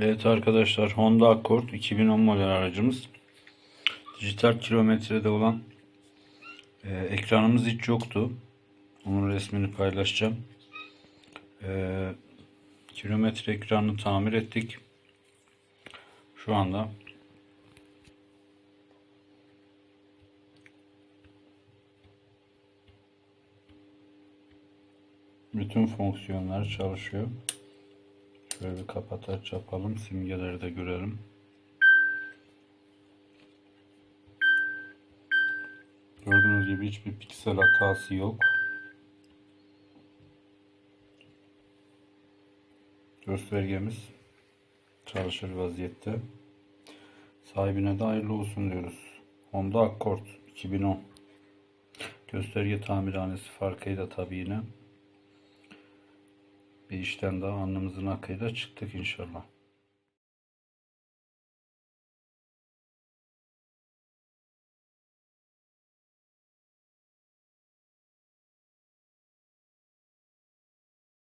Evet arkadaşlar Honda Accord 2010 model aracımız. Dijital kilometrede olan e, ekranımız hiç yoktu. Onun resmini paylaşacağım. E, kilometre ekranını tamir ettik. Şu anda bütün fonksiyonlar çalışıyor. Şöyle kapataç yapalım. Simgeleri de görelim. Gördüğünüz gibi hiçbir piksel hatası yok. Göstergemiz çalışır vaziyette. Sahibine de hayırlı olsun diyoruz. Honda Accord 2010. Gösterge tamirhanesi farkıyla tabii yine bir işten daha alnımızın akıyla çıktık inşallah.